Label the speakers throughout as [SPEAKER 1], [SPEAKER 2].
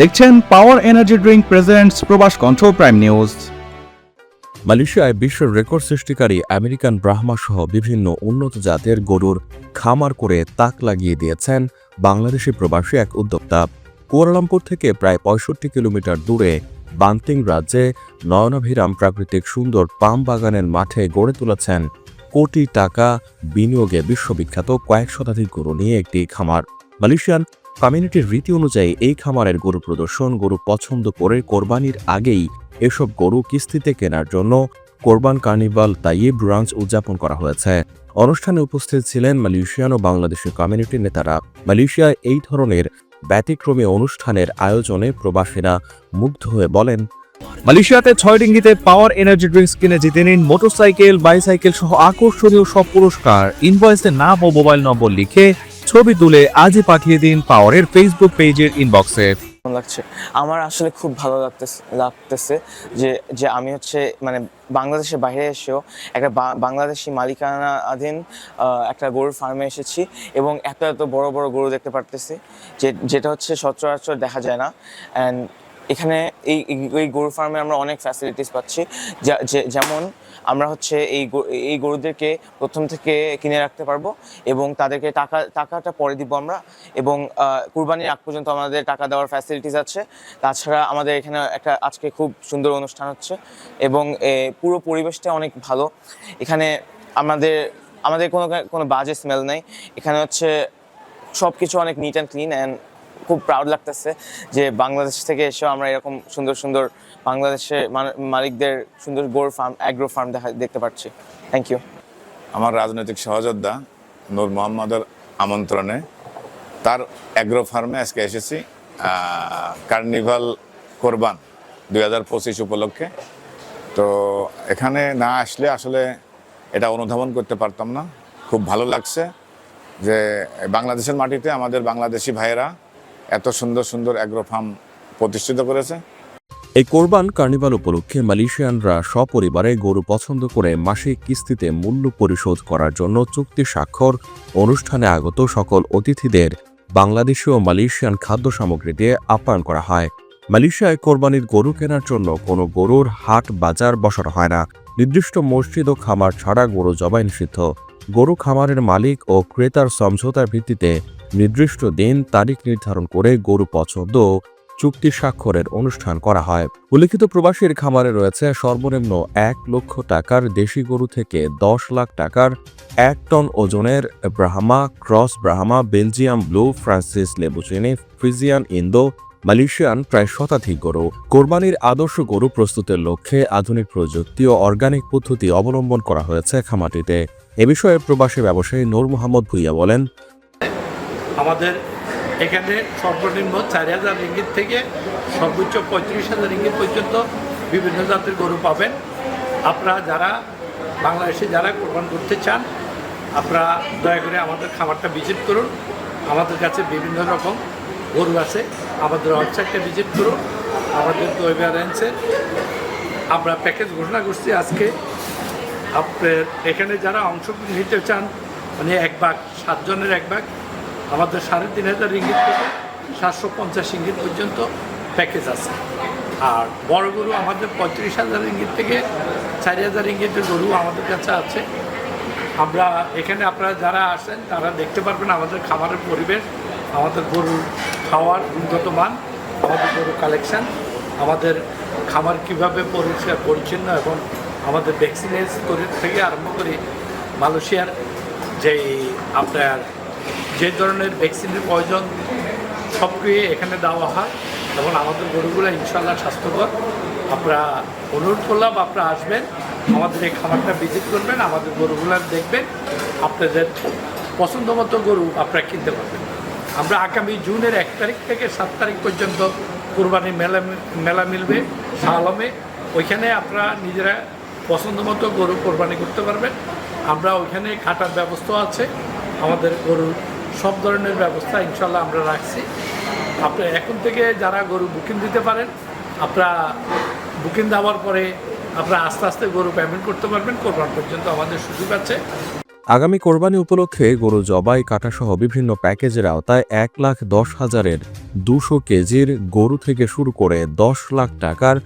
[SPEAKER 1] দেখছেন power energy drink presents প্রবাস কণ্ঠ প্রাইম নিউজ
[SPEAKER 2] মালয়েশিয়ায় বিশ্ব রেকর্ড সৃষ্টিকারী আমেরিকান ব্রাহ্মা সহ বিভিন্ন উন্নত জাতের গরুর খামার করে তাক লাগিয়ে দিয়েছেন বাংলাদেশি প্রবাসী এক উদ্যোক্তা। কুয়ালালামপুর থেকে প্রায় পঁয়ষট্টি কিলোমিটার দূরে বান্তিং রাজ্যে নয়নাভিরাম প্রাকৃতিক সুন্দর পাম বাগানের মাঠে গড়ে তুলেছেন কোটি টাকা বিনিয়োগে বিশ্ববিখ্যাত কয়েক শতাধিক গরু নিয়ে একটি খামার। মালয়েশিয়ান কমিউনিটির রীতি অনুযায়ী এই খামারের গরু প্রদর্শন, গরু পছন্দ করে কোরবানির আগেই এসব গরু কিস্তিতে কেনার জন্য কোরবান কার্নিভাল তাইব ব্রাঞ্চ উদযাপন করা হয়েছে। অনুষ্ঠানে উপস্থিত ছিলেন মালয়েশিয়ান ও বাংলাদেশের কমিউনিটির নেতারা। মালয়েশিয়ায় এই ধরনের ব্যতিক্রমী অনুষ্ঠানের আয়োজনে প্রবাসীরা মুগ্ধ হয়ে বলেন,
[SPEAKER 1] মালয়েশিয়াতে ছয় ডিঙ্গিতে পাওয়ার এনার্জি ড্রিঙ্কস কিনে জিতে নিন মোটরসাইকেল, বাইসাইকেল সহ আকর্ষণীয় সব পুরস্কার। ইনভয়েসে নাম ও মোবাইল নম্বর লিখে ছবি তুলে আজই পাঠিয়ে দিন পাওয়ারের ফেসবুক পেজের ইনবক্সে
[SPEAKER 3] লাগছে? আমার আসলে খুব ভালো লাগতেছে লাগতেছে যে যে আমি হচ্ছে মানে বাংলাদেশের বাইরে এসেও একটা বাংলাদেশি মালিকানাধীন একটা গরুর ফার্মে এসেছি এবং এত এত বড় বড় গরু দেখতে পারতেছি যে, যেটা হচ্ছে সচরাচর দেখা যায় না। অ্যান্ড এখানে এই, এই- গরু ফার্মে আমরা অনেক ফ্যাসিলিটিস পাচ্ছি। যেমন আমরা হচ্ছে এই এই গরুদেরকে প্রথম থেকে কিনে রাখতে পারব এবং তাদেরকে টাকা, টাকাটা পরে দিব আমরা এবং কুরবানির আগ পর্যন্ত আমাদের টাকা দেওয়ার ফ্যাসিলিটিস আছে। তাছাড়া আমাদের এখানে একটা আজকে খুব সুন্দর অনুষ্ঠান হচ্ছে এবং পুরো পরিবেশটা অনেক ভালো। এখানে আমাদের আমাদের কোনো কোনো বাজে স্মেল নাই। এখানে হচ্ছে সব কিছু অনেক নিট অ্যান্ড ক্লিন অ্যান্ড খুব প্রাউড লাগতেছে যে বাংলাদেশ থেকে এসেও আমরা এরকম সুন্দর সুন্দর বাংলাদেশের মালিকদের সুন্দর গোর ফার্ম অ্যাগ্রো ফার্ম দেখা, দেখতে পাচ্ছি। থ্যাংক ইউ
[SPEAKER 4] আমার রাজনৈতিক সহযোদ্ধা নূর মোহাম্মদের আমন্ত্রণে তার অ্যাগ্রো ফার্মে আজকে এসেছি কার্নিভাল কোরবান দুই হাজার পঁচিশ উপলক্ষে। তো এখানে না আসলে আসলে এটা অনুধাবন করতে পারতাম না। খুব ভালো লাগছে যে বাংলাদেশের মাটিতে আমাদের বাংলাদেশি ভাইয়েরা এত সুন্দর সুন্দর অ্যাগ্রো ফার্ম প্রতিষ্ঠিত করেছে।
[SPEAKER 2] এই কোরবান কার্নিভাল উপলক্ষে মালয়েশিয়ানরা সপরিবারে গরু পছন্দ করে মাসিক কিস্তিতে মূল্য পরিশোধ করার জন্য চুক্তি স্বাক্ষর অনুষ্ঠানে আগত সকল অতিথিদের বাংলাদেশি ও মালয়েশিয়ান খাদ্য সামগ্রী দিয়ে আপ্যায়ন করা হয়। মালয়েশিয়ায় কোরবানির গরু কেনার জন্য কোনো গরুর হাট, বাজার বসানো হয় না। নির্দিষ্ট মসজিদ ও খামার ছাড়া গরু জবাই নিষিদ্ধ গরু খামারের মালিক ও ক্রেতার সমঝোতার ভিত্তিতে নির্দিষ্ট দিন তারিখ নির্ধারণ করে গরু পছন্দ চুক্তি স্বাক্ষরের অনুষ্ঠান করা হয়। উল্লিখিত প্রবাসীর খামারে রয়েছে সর্বনিম্ন এক লক্ষ টাকার দেশি গরু থেকে দশ লাখ টাকার এক টন ওজনের Brahma, cross Brahma, Belgium blue, Francis লেবুচিনি, Friesian, Indo, Malaysian প্রায় শতাধিক গরু। কোরবানির আদর্শ গরু প্রস্তুতের লক্ষ্যে আধুনিক প্রযুক্তি ও অর্গানিক পদ্ধতি অবলম্বন করা হয়েছে খামারটিতে। এ বিষয়ে প্রবাসী ব্যবসায়ী নূর মোহাম্মদ ভুইয়া বলেন
[SPEAKER 5] আমাদের এখানে সর্বনিম্ন চার হাজার রিঙ্গিত থেকে সর্বোচ্চ পঁয়ত্রিশ হাজার রিঙ্গিত পর্যন্ত বিভিন্ন জাতের গরু পাবেন। আপনারা যারা বাংলাদেশে যারা কোরবান করতে চান, আপনারা দয়া করে আমাদের খামারটা ভিজিট করুন। আমাদের কাছে বিভিন্ন রকম গরু আছে। আমাদের ওয়েবসাইটটা ভিজিট করুন। আমাদের দৈবারেন্সের আমরা প্যাকেজ ঘোষণা করছি আজকে। আপনার এখানে যারা অংশগ্রহণ নিতে চান মানে এক ভাগ, সাতজনের এক ভাগ আমাদের সাড়ে তিন হাজার ইঙ্গিত থেকে সাতশো পঞ্চাশ ইঙ্গিত পর্যন্ত প্যাকেজ আছে। আর বড় গরু আমাদের পঁয়ত্রিশ হাজার ইঙ্গিত থেকে চারি হাজার ইঙ্গিতের গরু আমাদের কাছে আছে। আমরা এখানে আপনারা যারা আসেন, তারা দেখতে পারবেন আমাদের খাবারের পরিবেশ, আমাদের গরুর খাওয়ার উন্নত মান, আমাদের গরু কালেকশান আমাদের খাবার কীভাবে পরিষ্কার, পরিচ্ছন্ন এবং আমাদের ভ্যাকসিনেস করে থেকে আরম্ভ করে মালয়েশিয়ার যেই আপনার যে ধরনের ভ্যাকসিনের প্রয়োজন সবকিছু এখানে দেওয়া হয় এবং আমাদের গরুগুলো ইনশাল্লাহ স্বাস্থ্যকর। আপনারা অনুরোধ করলাম, আপনারা আসবেন, আমাদের এই খামারটা ভিজিট করবেন, আমাদের গরুগুলো দেখবেন, আপনাদের পছন্দ মতো গরু আপনারা কিনতে পারবেন। আমরা আগামী জুনের এক তারিখ থেকে সাত তারিখ পর্যন্ত কোরবানি মেলা মেলা মিলবে শাহ আলমে ওইখানে আপনারা নিজেরা পছন্দ মতো গরু কোরবানি করতে পারবেন। আমরা ওইখানে কাটার ব্যবস্থা আছে। আমাদের গরুর সব ধরনের ব্যবস্থা ইনশাল্লাহ আমরা রাখছি। আপনি এখন থেকে যারা গরু বুকিং দিতে পারেন, আপনারা বুকিং দেওয়ার পরে আপনারা আস্তে আস্তে গরু পেমেন্ট করতে পারবেন, কোরবান পর্যন্ত আমাদের সুযোগ আছে।
[SPEAKER 2] আগামী কোরবানি উপলক্ষে গরু জবাই কাটাসহ বিভিন্ন প্যাকেজের আওতায় এক লাখ দশ হাজারের দুশো কেজির গরু থেকে শুরু করে দশ লাখ টাকার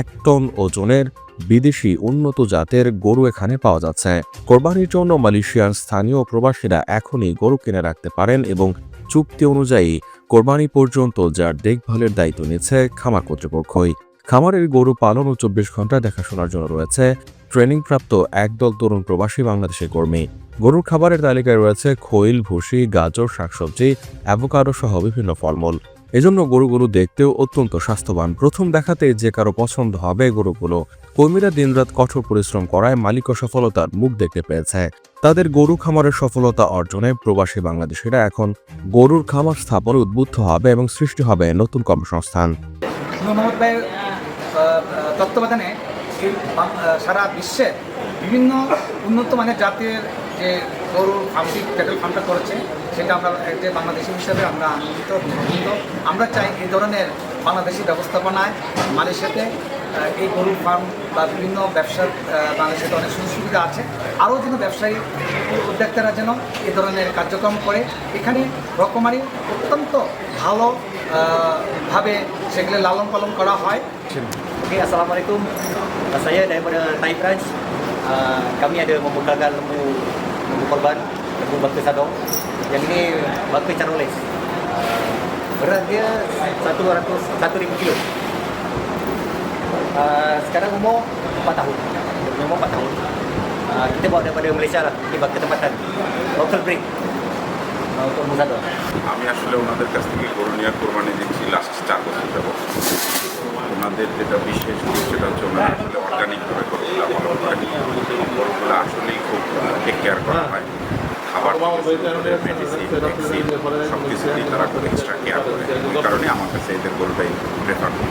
[SPEAKER 2] এক টন ওজনের বিদেশি উন্নত জাতের গরু এখানে পাওয়া যাচ্ছে। কোরবানির জন্য মালয়েশিয়ার স্থানীয় প্রবাসীরা এখনই গরু কিনে রাখতে পারেন এবং চুক্তি অনুযায়ী কোরবানি পর্যন্ত যার দেখভালের দায়িত্ব নিচ্ছে খামার কর্তৃপক্ষই। খামারের গরু পালন ও চব্বিশ ঘণ্টা দেখাশোনার জন্য রয়েছে ট্রেনিংপ্রাপ্ত একদল তরুণ প্রবাসী বাংলাদেশের কর্মী। গরুর খাবারের তালিকায় রয়েছে খৈল, ভুসি, গাজর, শাকসবজি, অ্যাভোকাডো সহ বিভিন্ন ফলমূল। এজন্য গরুগুলো দেখতেও অত্যন্ত স্বাস্থ্যবান। প্রথম দেখাতে যে কারও পছন্দ হবে গরুগুলো, কর্মীরা দিনরাত কঠোর পরিশ্রম করায় মালিক সফলতার মুখ দেখতে পেয়েছে। তাদের গরু খামারের সফলতা অর্জনে প্রবাসী বাংলাদেশিরা এখন গরুর খামার স্থাপনে উদ্বুদ্ধ হবে এবং সৃষ্টি হবে নতুন কর্মসংস্থান।
[SPEAKER 6] তত্ত্বাবধানে সারা বিশ্বে বিভিন্ন উন্নত মানের জাতের যে গরুর ফার্মটি ক্যাটেল ফার্মটা করেছে সেটা আমরা যে বাংলাদেশি হিসাবে আমরা আনন্দিত আনন্দিত আমরা চাই এই ধরনের বাংলাদেশি ব্যবস্থাপনায় মালয়েশিয়াতে এই গরুর ফার্ম বা বিভিন্ন ব্যবসার আহ, বাংলাদেশে অনেক সুযোগ সুবিধা আছে আরও যেন ব্যবসায়ী উদ্যোক্তারা যেন এই ধরনের কার্যক্রম করে এখানে রকমারি অত্যন্ত ভালো ভাবে সেগুলো লালন পালন করা হয়
[SPEAKER 7] Okey, Assalamualaikum. Saya daripada Thai Branch. Uh, kami ada membekalkan lembu lembu korban, lembu. Yang ini baka Charolais. Uh, berat dia 100 1000 kilo. Uh, sekarang umur 4 tahun. Dia punya umur 4 tahun. Uh, kita bawa daripada Malaysia lah. Ini baka tempatan. Local breed. Uh, untuk lembu sadong.
[SPEAKER 8] আমি আসলে ওনাদের কাছ থেকে গরু নিয়ে কোরবানি দিচ্ছি last চার বছর যাবত ওনাদের যেটা বিশেষ দিক সেটা হচ্ছে ওনারা আসলে অর্গানিকভাবে গরুগুলো পালন করেন গরুগুলো আসলেই খুব টেক কেয়ার করা হয় খাবার মেডিসিন সব কিছু তারা খুব এক্সট্রা কেয়ার করে। এই কারণে আমার কাছে এদের গরুটাই প্রেফার করি